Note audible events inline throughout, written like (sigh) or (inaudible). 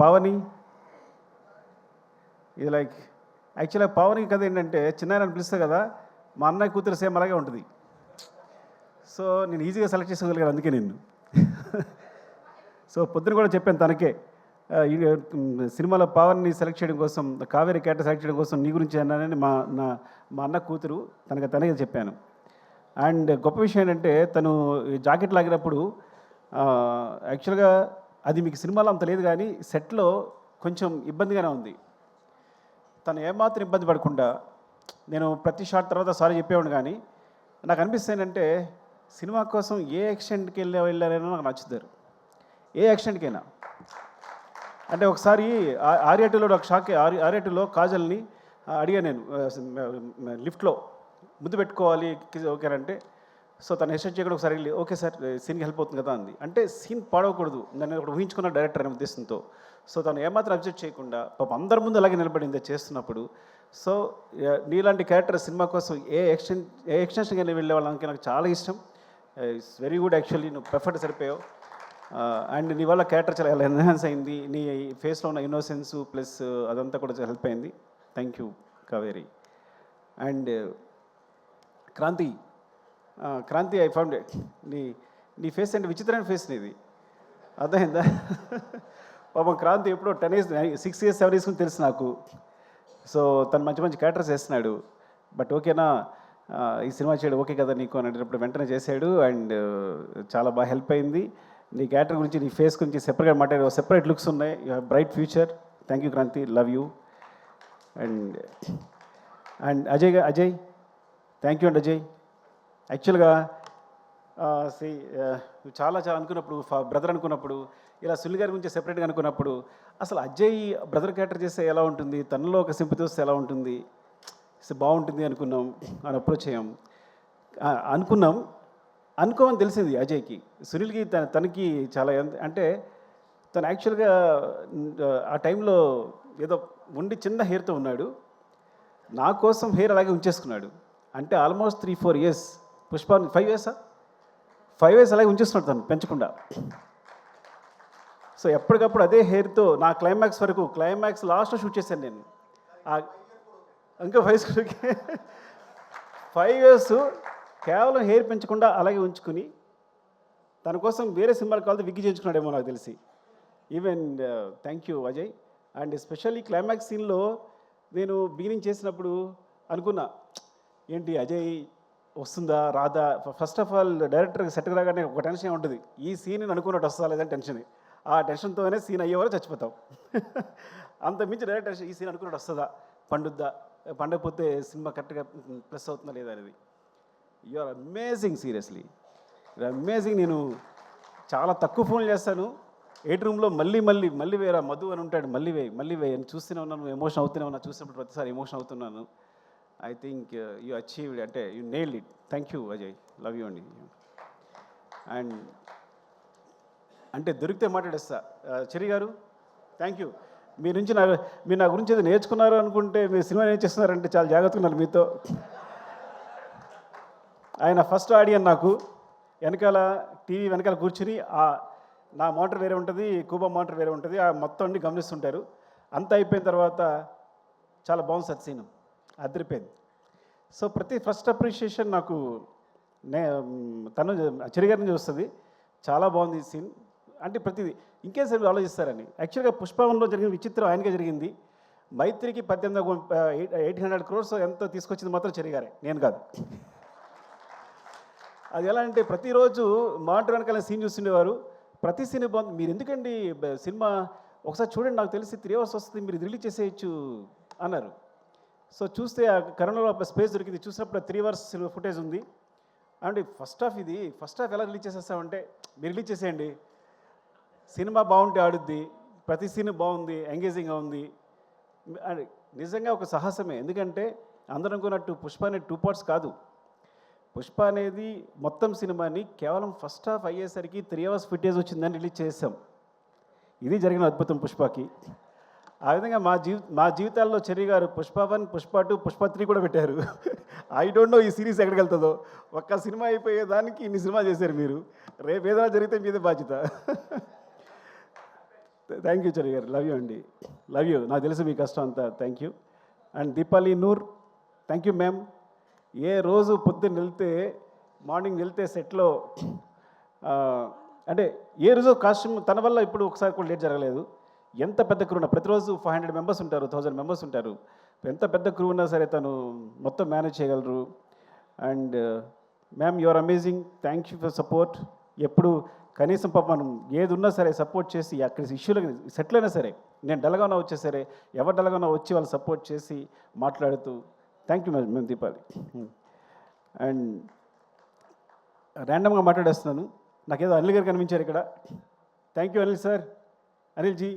పావని ఇది లైక్ యాక్చువల్గా పావని కథ ఏంటంటే చిన్నారని అని పిలుస్తా కదా మా అన్నయ్య కూతురు సేమ్ అలాగే ఉంటుంది. సో నేను ఈజీగా సెలెక్ట్ చేసుకోగలిగాను అందుకే నిన్ను. సో పొద్దున కూడా చెప్పాను తనకే సినిమాలో పవన్ని సెలెక్ట్ చేయడం కోసం కావేరి క్యారెక్టర్ సెలెక్ట్ చేయడం కోసం నీ గురించి అన్నానని మా నా మా అన్న కూతురు తనకి తనకి చెప్పాను. అండ్ గొప్ప విషయం ఏంటంటే తను జాకెట్ లాగినప్పుడు యాక్చువల్గా అది మీకు సినిమాలో అంత లేదు కానీ సెట్లో కొంచెం ఇబ్బందిగానే ఉంది. తను ఏమాత్రం ఇబ్బంది పడకుండా నేను ప్రతి షాట్ తర్వాత సారీ చెప్పేవాడు కానీ నాకు అనిపిస్తుంది ఏంటంటే సినిమా కోసం ఏ యాక్సిడెంట్కి వెళ్ళే వెళ్ళారైనా నాకు నచ్చుతారు. ఏ యాక్సిడెంట్కైనా అంటే ఒకసారి ఆ- ఒక షాక్ ఆర్ ఆర్యాటూలో కాజల్ని అడిగా నేను లిఫ్ట్లో. ముద్దు పెట్టుకోవాలి ఓకేనంటే సో తను హెస్టేట్ చేయకుండా ఒకసారి వెళ్ళి ఓకే సార్ సీన్కి హెల్ప్ అవుతుంది కదా అంది. అంటే సీన్ పాడవకూడదు నన్ను ఒకటి ఊహించుకున్న డైరెక్టర్ అనే ఉద్దేశంతో. సో తను ఏమాత్రం అబ్జెక్ట్ చేయకుండా పాపం అందరి ముందు అలాగే నిలబడింది చేస్తున్నప్పుడు. సో నీలాంటి క్యారెక్టర్ సినిమా కోసం ఏ ఎక్స్టెన్ ఏ ఎక్స్టెన్షన్కి వెళ్ళే వాళ్ళకి నాకు చాలా ఇష్టం. ఇట్స్ వెరీ గుడ్ యాక్చువల్లీ నువ్వు పర్ఫెక్ట్ సరిపోయావు. అండ్ నీ వల్ల క్యారెక్టర్ చాలా ఎన్హాన్స్ అయింది. నీ ఫేస్లో ఉన్న ఇన్నోసెన్స్ ప్లస్ అదంతా కూడా చాలా హెల్ప్ అయింది. Thank you Kaveri. And Kranthi Kranthi I found నీ నీ ఫేస్ అంటే విచిత్రమైన ఫేస్ నీది. అర్థమైందా? పాపం క్రాంతి ఎప్పుడో ten years six years seven years తెలుసు నాకు. సో తను మంచి మంచి క్యారెక్టర్స్ వేస్తున్నాడు. బట్ ఓకేనా ఈ సినిమా చేయడం ఓకే కదా నీకు అని వెంటనే చేశాడు అండ్ చాలా బాగా హెల్ప్ అయింది. నీ క్యారెక్టర్ గురించి నీ ఫేస్ గురించి సెపరేట్గా మాట్లాడే. సెపరేట్ లుక్స్ ఉన్నాయి. You have bright future thank you Kranthi. Love you and and Ajay Ajay. Thank you అండి అజయ్. యాక్చువల్గా సి చాలా చాలా అనుకున్నప్పుడు బ్రదర్ అనుకున్నప్పుడు ఇలా సుల్లి గారి గురించి సెపరేట్గా అనుకున్నప్పుడు అసలు అజయ్ బ్రదర్ క్యారెక్టర్ చేస్తే ఎలా ఉంటుంది? తనలో ఒక సింపతి వస్తే ఎలా ఉంటుంది? బాగుంటుంది అనుకున్నాం అని అప్రోచ్ అయ్యాం. అనుకున్నాం. అనుకోమని తెలిసింది అజయ్కి. సునీల్కి తన తనకి చాలా అంటే తను యాక్చువల్గా ఆ టైంలో ఏదో ఉండి చిన్న హెయిర్తో ఉన్నాడు. నా కోసం హెయిర్ అలాగే ఉంచేసుకున్నాడు. అంటే almost three four years Pushpa five ఇయర్సా five years అలాగే ఉంచేస్తున్నాడు తను పెంచకుండా. సో ఎప్పటికప్పుడు అదే హెయిర్తో నా క్లైమాక్స్ వరకు క్లైమాక్స్ లాస్ట్లో షూట్ చేశాను నేను. ఇంకా ఫైవ్ ఫైవ్ ఇయర్స్ కేవలం హెయిర్ పెంచకుండా అలాగే ఉంచుకుని తన కోసం వేరే సినిమాలు కావాలి విగ్గి చేయించుకున్నాడేమో నాకు తెలిసి. Even thank you Ajay and especially climax సీన్లో నేను బిగినింగ్ చేసినప్పుడు అనుకున్నా ఏంటి అజయ్ వస్తుందా రాదా? ఫస్ట్ ఆఫ్ ఆల్ డైరెక్టర్కి సెట్ రాగానే ఒక టెన్షన్ ఉంటుంది. ఈ సీన్ అనుకున్నట్టు వస్తుందా లేదని టెన్షన్ ఆ టెన్షన్తోనే సీన్ అయ్యేవారు చచ్చిపోతాం. (laughs) అంత మించి డైరెక్ట్ టెన్షన్ ఈ సీన్ అనుకున్నట్టు వస్తుందా? పండుద్దా? పండకపోతే సినిమా కరెక్ట్గా ప్లస్ అవుతుందా లేదా అనేది. You are amazing seriously amazing నేను చాలా తక్కువ ఫోన్లు చేస్తాను. ఎయిట్ రూమ్లో మళ్ళీ మళ్ళీ మళ్ళీ వేరా మధు అని ఉంటాడు. మళ్ళీ వేయి మళ్ళీ వేయి అని చూస్తూనే ఉన్నాను. ఎమోషన్ అవుతూనే ఉన్నా. చూసినప్పుడు ప్రతిసారి ఎమోషన్ అవుతున్నాను. ఐ థింక్ యూ అచీవ్డ్ అంటే you nail it thank you Ajay love you అండి. అండ్ అంటే దొరికితే మాట్లాడేస్తా. చెరి గారు థ్యాంక్ యూ మీ నుంచి నా మీరు నా గురించి ఏదో నేర్చుకున్నారు అనుకుంటే మీరు సినిమా నేర్చేస్తున్నారంటే చాలా జాగ్రత్తగా ఉన్నారు మీతో. ఆయన ఫస్ట్ ఆడియన్ నాకు. వెనకాల టీవీ వెనకాల కూర్చుని ఆ నా మోటార్ వేరే ఉంటుంది కూబా మోటార్ వేరే ఉంటుంది ఆ మొత్తం అన్ని గమనిస్తుంటారు. అంత అయిపోయిన తర్వాత చాలా బాగుంది సార్ సీను అదిరిపోయింది. సో ప్రతి ఫస్ట్ అప్రిషియేషన్ నాకు నే తను చెరిగారి నుంచి వస్తుంది చాలా బాగుంది ఈ సీన్ అంటే ప్రతిదీ ఇంకే సార్ ఆలోచిస్తారని. యాక్చువల్గా పుష్పవనంలో జరిగిన విచిత్రం ఆయనకే జరిగింది. మైత్రికి పద్దెనిమిది ఎయిట్ హండ్రెడ్ క్రోర్స్ ఎంతో తీసుకొచ్చింది మాత్రం చెరిగారే నేను కాదు. అది ఎలా అంటే ప్రతిరోజు మానిటర్ వెనకాల సీన్ చూస్తుండేవారు. ప్రతి సీన్ బాగుంది. మీరు ఎందుకండి సినిమా ఒకసారి చూడండి నాకు తెలిసి త్రీ అవర్స్ వస్తుంది మీరు రిలీజ్ చేసేయచ్చు అన్నారు. సో చూస్తే ఆ కరోనాలో స్పేస్ దొరికింది. చూసినప్పుడు త్రీ అవర్స్ ఫుటేజ్ ఉంది. అండ్ ఫస్ట్ హాఫ్ ఇది ఫస్ట్ హాఫ్ ఎలా రిలీజ్ చేసేస్తామంటే మీరు రిలీజ్ చేసేయండి. సినిమా బాగుంటే ఆడుద్ది ప్రతి సీన్ బాగుంది ఎంగేజింగ్గా ఉంది. అండ్ నిజంగా ఒక సాహసమే. ఎందుకంటే అందరం అనుకున్నట్టు పుష్ప అనేది టూ పార్ట్స్ కాదు. పుష్ప అనేది మొత్తం సినిమాని కేవలం ఫస్ట్ హాఫ్ అయ్యేసరికి త్రీ అవర్స్ ఫుటేజ్ వచ్చిందని రిలీజ్ చేసాం. ఇది జరిగిన అద్భుతం పుష్పకి. ఆ విధంగా మా జీవి మా జీవితాల్లో చెర్రి గారు Pushpa one Pushpa two Pushpa three కూడా పెట్టారు. ఐ డోంట్ నో ఈ సిరీస్ ఎక్కడికి వెళ్తుందో. ఒక్క సినిమా అయిపోయేదానికి ఇన్ని సినిమా చేశారు మీరు. రేపు ఏదైనా జరిగితే మీదే బాధ్యత. (laughs) థ్యాంక్ యూ చెర్రి గారు. లవ్ యూ అండి. లవ్ యూ నాకు తెలుసు మీ కష్టం అంతా. Thank you and Deepali Noor thank you ma'am ఏ రోజు పొద్దున్న వెళ్తే మార్నింగ్ వెళ్తే సెట్లో అంటే ఏ రోజు కాస్ట్యూమ్ తన వల్ల ఇప్పుడు ఒకసారి కూడా లేట్ జరగలేదు. ఎంత పెద్ద క్రూ ఉన్నా ప్రతిరోజు ఫైవ్ హండ్రెడ్ మెంబర్స్ ఉంటారు థౌజండ్ మెంబర్స్ ఉంటారు. ఎంత పెద్ద క్రూ ఉన్నా సరే తను మొత్తం మేనేజ్ చేయగలరు. And ma'am you are amazing thank you for support ఎప్పుడు కనీసం పాప మనం ఏది ఉన్నా సరే సపోర్ట్ చేసి అక్కడ ఇష్యూలు సెటిల్ అయినా సరే నేను డల్గా ఉన్నా వచ్చే సరే ఎవరు డల్గా ఉన్నా వచ్చి వాళ్ళు సపోర్ట్ చేసి మాట్లాడుతూ థ్యాంక్ యూ మ్యామ్ మేము దీపాలి అండ్ ర్యాండమ్గా మాట్లాడేస్తున్నాను. నాకేదో అనిల్ గారు కనిపించారు ఇక్కడ. Thank you Anil sir Anil ji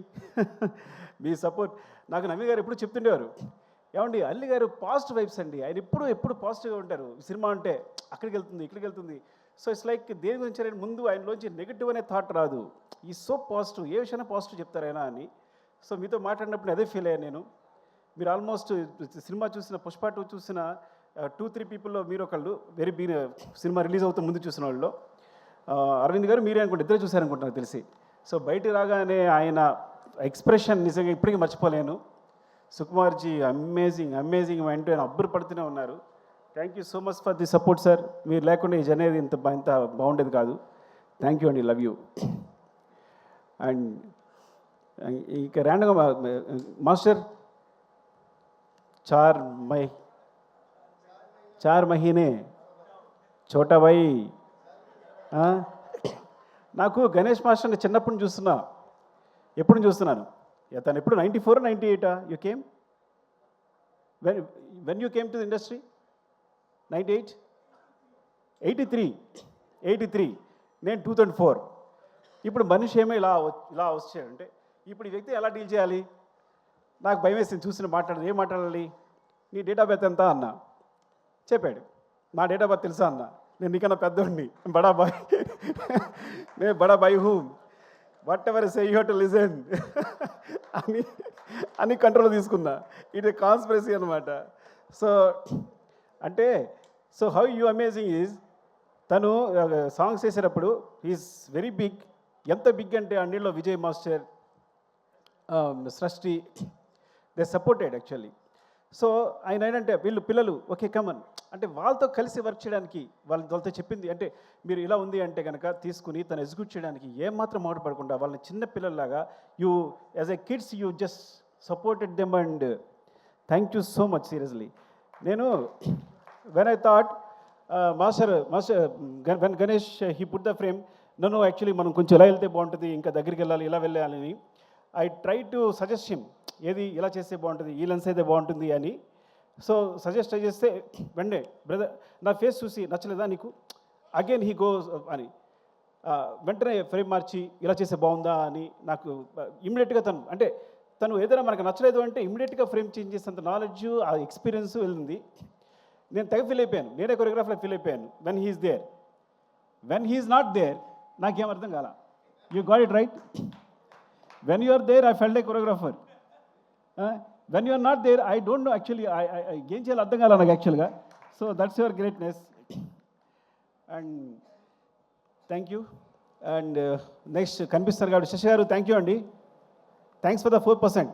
me support. నాకు నమ్మి గారు ఎప్పుడు చెప్తుండేవారు ఏమండి అల్లి గారు పాజిటివ్ వైబ్స్ అండి. ఆయన ఎప్పుడు ఎప్పుడు పాజిటివ్గా ఉంటారు. సినిమా అంటే అక్కడికి వెళ్తుంది ఇక్కడికి వెళ్తుంది. సో ఇట్స్ లైక్ దేని గురించి ముందు ఆయనలోంచి నెగిటివ్ అనే థాట్ రాదు. ఈ సో పాజిటివ్ ఏ విషయాన్ని పాజిటివ్ చెప్తారైనా అని. సో మీతో మాట్లాడినప్పుడు అదే ఫీల్ అయ్యాను నేను. మీరు ఆల్మోస్ట్ సినిమా చూసిన పుష్ప టూ చూసిన టూ త్రీ పీపుల్లో మీరు ఒకళ్ళు వెరీ బీ సినిమా రిలీజ్ అవుతూ ముందు చూసిన వాళ్ళు అరవింద్ గారు మీరే అనుకుంటే ఇద్దరే చూశారనుకుంటా తెలిసి. సో బయట రాగానే ఆయన ఎక్స్ప్రెషన్ నిజంగా ఇప్పటికీ మర్చిపోలేను. సుకుమార్జీ అమేజింగ్ అమేజింగ్ అంటూ ఆయన అబ్బురు పడుతూనే ఉన్నారు. Thank you so much for the support sir మీరు లేకుండా ఈ జనేది ఇంత ఇంత బాగుండేది కాదు. థ్యాంక్ యూ అండి లవ్ యూ అండ్ ఇక ర్యాండమ్గా మాస్టర్ చార్ మై చార్ మహీనే చోటా భాయ్ నాకు గణేష్ మాస్టర్ని చిన్నప్పుడు చూస్తున్నా. ఎప్పుడు చూస్తున్నాను? తను ఎప్పుడు ninety four ninety ఎయిటా you came when when you came to the industry ninety eight eighty three eighty three నేను టూ థౌజండ్ ఫోర్ ఇప్పుడు మనిషి ఏమో ఇలా ఇలా వచ్చాడంటే ఇప్పుడు ఈ వ్యక్తి ఎలా డీల్ చేయాలి? నాకు భయం వేసింది చూసిన మాట్లాడదు. ఏం మాట్లాడాలి? నీ డేట్ ఆఫ్ బర్త్ ఎంత అన్న. చెప్పాడు. నా డేట్ ఆఫ్ బర్త్ తెలుసా అన్న. నేను నీకన్నా పెద్దోడిని. బడా నే బడా by whom whatever say you to listen అని అని కంట్రోల్ తీసుకున్నా. ఇట్ కాన్స్పిరసీ అనమాట సో అంటే so how you amazing is తను సాంగ్స్ చేసేటప్పుడు ఈజ్ వెరీ బిగ్ ఎంత బిగ్ అంటే అన్నిలో Vijay master Srishti they supported actually so ఆయన ఏంటంటే వీళ్ళు పిల్లలు ఓకే కమన్ అంటే వాళ్ళతో కలిసి వర్క్ చేయడానికి వాళ్ళ వాళ్ళతో చెప్పింది అంటే మీరు ఇలా ఉంది అంటే కనుక తీసుకుని తను ఎగ్జిక్యూట్ చేయడానికి ఏమాత్రం పడకుండా వాళ్ళని చిన్న పిల్లల్లాగా you as a kids you just supported them and thank you so much seriously నేను when I thought master master when Ganesh he put the frame నన్ను యాక్చువల్లీ మనం కొంచెం ఇలా వెళ్తే బాగుంటుంది ఇంకా దగ్గరికి వెళ్ళాలి ఇలా వెళ్ళాలని I try to suggest him ఏది ఇలా చేస్తే బాగుంటుంది ఈ లెన్స్ అయితే బాగుంటుంది అని. సో సజెస్ట్ చేస్తే వెండే బ్రదర్ నా ఫేస్ చూసి నచ్చలేదా నీకు? అగైన్ హీ గోస్ అని. వెంటనే ఫ్రేమ్ మార్చి ఇలా చేస్తే బాగుందా? అని నాకు ఇమ్మీడియట్గా తను అంటే తను ఏదైనా మనకు నచ్చలేదు అంటే ఇమ్మీడియట్గా ఫ్రేమ్ చేంజ్ చేసేంత నాలెడ్జ్ ఆ ఎక్స్పీరియన్స్ వెళ్ళింది. నేను తెగ ఫీల్ అయిపోయాను. నేనే కొరియోగ్రాఫ్లో ఫీల్ అయిపోయాను. When he's there when he's not there నాకేం అర్థం కాల. You got it right when you are there I felt a choreographer when you are not there I don't know actually ఏం చేయాలో అర్థం కాలే నాకు యాక్చువల్గా so that's your greatness and thank you and next కనిపిస్తారు కాబట్టి శశి గారు థ్యాంక్ యూ అండి. Thanks for the four percent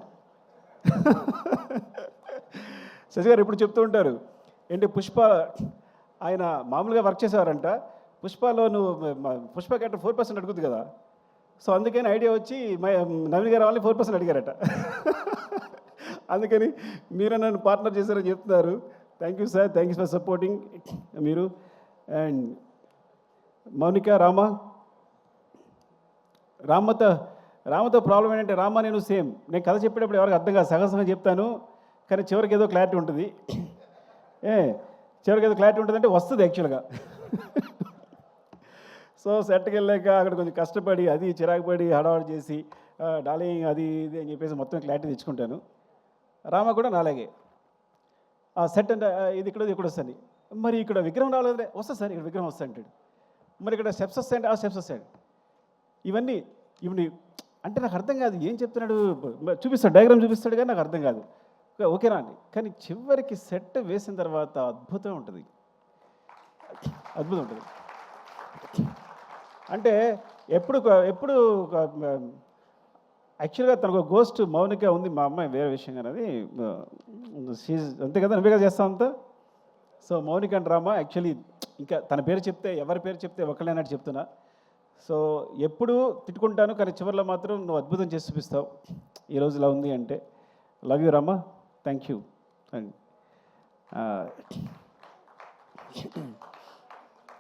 Shashi గారు ఎప్పుడు చెప్తూ ఉంటారు ఏంటి పుష్ప ఆయన మామూలుగా వర్క్ చేసేవారంట. పుష్పలో నువ్వు పుష్ప క్యారెక్టర్ ఫోర్ పర్సెంట్ అడుగుద్ది కదా? సో అందుకని ఐడియా వచ్చి మై నవీన్ గారు వాళ్ళని ఫోర్ పర్సెంట్ అడిగారట. అందుకని మీరు నన్ను పార్ట్నర్ చేశారని చెప్తున్నారు. Thank you sir thank you for supporting మీరు. అండ్ మౌనిక రామ. రామతో రామతో ప్రాబ్లం ఏంటంటే రామ నేను సేమ్ నేను కథ చెప్పేటప్పుడు ఎవరికి అర్థం కాదు. సగం సగం చెప్తాను. కానీ చివరికి ఏదో క్లారిటీ ఉంటుంది. ఏ చివరికి ఏదో క్లారిటీ ఉంటుందంటే వస్తుంది యాక్చువల్గా సో సెట్కి వెళ్ళాక అక్కడ కొంచెం కష్టపడి అది చిరాకు పడి హడావడి చేసి డాలింగ్ అది ఇది అని చెప్పేసి మొత్తం క్లారిటీ తెచ్చుకుంటాను. రామ కూడా నాలాగే. ఆ సెట్ అంటే ఇది ఇక్కడ ఇక్కడ వస్తుంది. మరి ఇక్కడ విగ్రహం రాలేదే వస్తుంది సార్ ఇక్కడ విగ్రహం వస్తుంది అంటాడు. మరి ఇక్కడ స్టెప్స్ వస్తాయంటే ఆ స్టెప్స్ వస్తాడు ఇవన్నీ ఇవన్నీ అంటే నాకు అర్థం కాదు ఏం చెప్తున్నాడు? చూపిస్తాడు డయాగ్రామ్ చూపిస్తాడు కానీ నాకు అర్థం కాదు. ఓకేనా అండి కానీ చివరికి సెట్ వేసిన తర్వాత అద్భుతం ఉంటుంది. అద్భుతం ఉంటుంది. అంటే ఎప్పుడు ఎప్పుడు యాక్చువల్గా తనకు గోస్ట్ మౌనిక ఉంది మా అమ్మాయి వేరే విషయం కానీ అది షీజ్ అంతే కదా నువ్వే కదా చేస్తావు అంతా? So Mounika and drama actually ఇంకా తన పేరు చెప్తే ఎవరి పేరు చెప్తే ఒకళ్ళైనట్టు చెప్తున్నా. సో ఎప్పుడు తిట్టుకుంటాను కానీ చివరిలో మాత్రం నువ్వు అద్భుతం చేసి చూపిస్తావు. ఈ ఇలా ఉంది అంటే. Love you Rama. Thank you and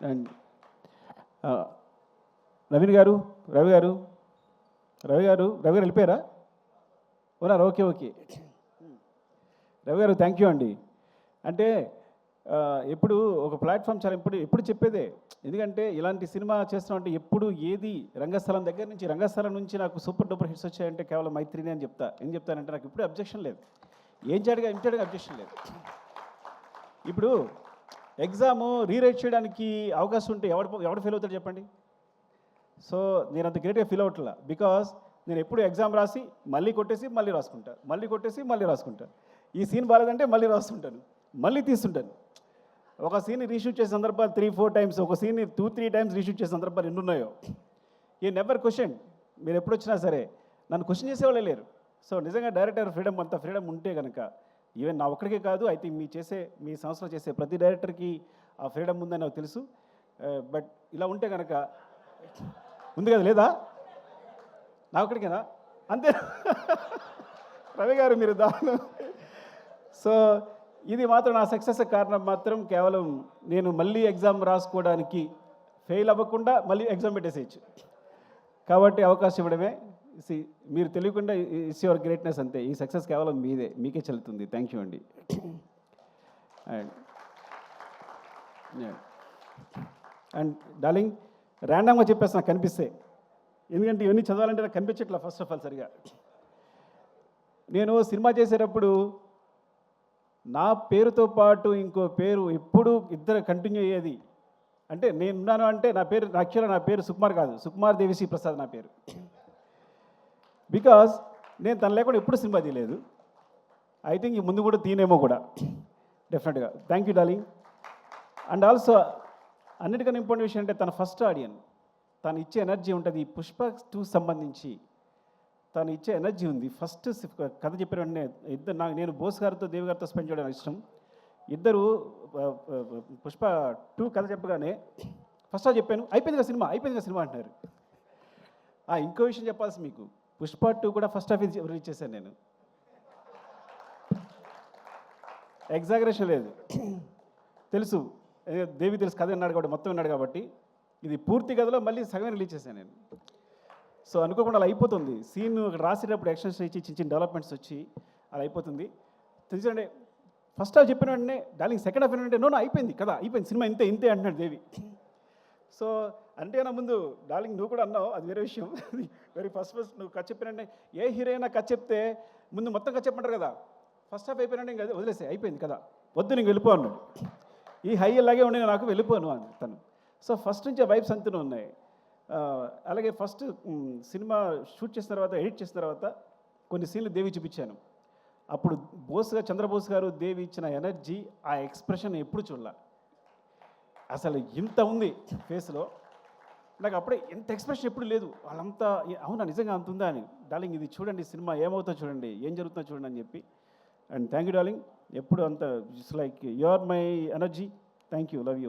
and Naveen గారు రవి గారు రవి గారు రవి గారు వెళ్ళిపోయారా? ఉన్నారు ఓకే ఓకే. రవి గారు థ్యాంక్ యూ అండి. అంటే ఎప్పుడు ఒక ప్లాట్ఫామ్ చాలా ఇప్పుడు ఎప్పుడు చెప్పేదే. ఎందుకంటే ఇలాంటి సినిమా చేస్తున్నామంటే ఎప్పుడు ఏది రంగస్థలం దగ్గర నుంచి రంగస్థలం నుంచి నాకు సూపర్ డూపర్ హిట్స్ వచ్చాయంటే కేవలం మైత్రిని అని చెప్తా. ఏం చెప్తానంటే నాకు ఇప్పుడు అబ్జెక్షన్ లేదు. ఏం చేయడానికి ఏం చేయడగా అబ్జెక్షన్ లేదు. ఇప్పుడు ఎగ్జామ్ రీరైట్ చేయడానికి అవకాశం ఉంటే ఎవడు ఎవడు ఫెయిల్ అవుతాడు చెప్పండి? సో నేను అంత గ్రేట్గా ఫీల్ అవ్వట్లా. బికాస్ నేను ఎప్పుడు ఎగ్జామ్ రాసి మళ్ళీ కొట్టేసి మళ్ళీ రాసుకుంటా. మళ్ళీ కొట్టేసి మళ్ళీ రాసుకుంటా. ఈ సీన్ బాగాలేదంటే మళ్ళీ రాస్తుంటాను మళ్ళీ తీస్తుంటాను. ఒక సీన్ రీషూట్ చేసే సందర్భాలు త్రీ ఫోర్ టైమ్స్ ఒక scene two three times reshoot చేసే సందర్భాలు ఎన్ని ఉన్నాయో ఈ నెవర్ క్వశ్చన్ మీరు ఎప్పుడు వచ్చినా సరే నన్ను క్వశ్చన్ చేసేవాళ్ళే లేరు. సో నిజంగా డైరెక్టర్ ఫ్రీడమ్ అంత ఫ్రీడమ్ ఉంటే కనుక ఈవెన్ నా ఒక్కడికే కాదు అయితే మీ చేసే మీ సంస్థలో చేసే ప్రతి డైరెక్టర్కి ఆ ఫ్రీడమ్ ఉందని నాకు తెలుసు. Uh, బట్ ఇలా ఉంటే కనుక ఉంది కదా లేదా? నా ఒక్కడికేనా? అంతే. రవి గారు మీరు దాని సో ఇది మాత్రం నా సక్సెస్ కారణం మాత్రం కేవలం నేను మళ్ళీ ఎగ్జామ్ రాసుకోవడానికి ఫెయిల్ అవ్వకుండా మళ్ళీ ఎగ్జామ్ పెట్టేసేయచ్చు. కాబట్టి అవకాశం ఇవ్వడమే. మీరు తెలియకుండా ఇస్ యువర్ గ్రేట్నెస్ అంతే. ఈ సక్సెస్ కేవలం మీదే మీకే చెల్లుతుంది. థ్యాంక్ యూ అండి. అండ్ అండ్ డార్లింగ్ ర్యాండమ్గా చెప్పేసి నాకు కనిపిస్తే. ఎందుకంటే ఇవన్నీ చదవాలంటే నాకు కనిపించట్లా ఫస్ట్ ఆఫ్ ఆల్ సరిగా. నేను సినిమా చేసేటప్పుడు నా పేరుతో పాటు ఇంకో పేరు ఎప్పుడు ఇద్దరు కంటిన్యూ అయ్యేది. అంటే నేను ఉన్నాను అంటే నా పేరు యాక్చువల్గా నా పేరు సుకుమార్ కాదు. సుకుమార్ దేవిశ్రీ ప్రసాద్ నా పేరు. బికాస్ నేను తన లేకుండా ఎప్పుడు సినిమా తీయలేదు. ఐ థింక్ ఈ ముందు కూడా తీనేమో కూడా. డెఫినెట్గా thank you darling and also అన్నిటికన్నా ఇంపార్టెంట్ విషయం అంటే తన ఫస్ట్ ఆడియన్. తను ఇచ్చే ఎనర్జీ ఉంటుంది. ఈ పుష్ప టూ సంబంధించి తను ఇచ్చే ఎనర్జీ ఉంది. ఫస్ట్ కథ చెప్పిన వెంటనే ఇద్దరు నాకు నేను బోస్ గారితో దేవి గారితో స్పెండ్ చేయడం ఇష్టం. ఇద్దరు పుష్ప టూ కథ చెప్పగానే ఫస్ట్ చెప్పాను అయిపోయింది కదా సినిమా అయిపోయింది కదా సినిమా అంటున్నారు. ఆ, ఇంకో విషయం చెప్పాల్సి మీకు. పుష్ప టూ కూడా ఫస్ట్ హాఫ్ రిలీజ్ చేశాను నేను. ఎగ్జాగరేషన్ లేదు. తెలుసు దేవి తెలుసు కథ విన్నాడు కాబట్టి మొత్తం విన్నాడు కాబట్టి ఇది పూర్తి కథలో మళ్ళీ సగమే రిలీజ్ చేశాను నేను. సో అనుకోకుండా అలా అయిపోతుంది. సీన్ రాసేటప్పుడు యాక్షన్స్ ఇచ్చి చిన్న చిన్న డెవలప్మెంట్స్ వచ్చి అలా అయిపోతుంది. తెలిసండి ఫస్ట్ హాఫ్ చెప్పిన వెంటనే డార్లింగ్ సెకండ్ హాఫ్ ఏంటంటే నో అయిపోయింది కదా అయిపోయింది సినిమా ఇంతే ఇంతే అంటున్నాడు దేవి. సో అంటే నా ముందు డార్లింగ్ నువ్వు కూడా అన్నావు అది వేరే విషయం. వెరీ ఫస్ట్ ఫస్ట్ నువ్వు కథ చెప్పినంటే ఏ హీరోయినా కథ చెప్తే ముందు మొత్తం కథ చెప్పమంటారు కదా. ఫస్ట్ హాఫ్ అయిపోయినంటే ఇంకా వదిలేసే అయిపోయింది కదా. వద్దు నీకు వెళ్ళిపో అన్నాడు. ఈ హై ఇలాగే ఉండి నాకు వెళ్ళిపోను అని తను. సో ఫస్ట్ నుంచి ఆ వైబ్స్ అంతనే ఉన్నాయి. అలాగే ఫస్ట్ సినిమా షూట్ చేసిన తర్వాత ఎడిట్ చేసిన తర్వాత కొన్ని సీన్లు దేవి చూపించాను. అప్పుడు బోస్ గారు చంద్రబోస్ గారు దేవి ఇచ్చిన ఎనర్జీ ఆ ఎక్స్ప్రెషన్ ఎప్పుడు చూడాల. అసలు ఇంత ఉంది ఫేస్లో. నాకు అప్పుడే ఇంత ఎక్స్ప్రెషన్ ఎప్పుడు లేదు. వాళ్ళంతా అవునా నిజంగా అంత ఉందా? అని. డార్లింగ్ ఇది చూడండి సినిమా ఏమవుతుందో చూడండి ఏం జరుగుతుందో చూడండి అని చెప్పి అండ్ థ్యాంక్ యూ డార్లింగ్. ఎప్పుడు అంత it's like you are my energy. Thank you. Love you.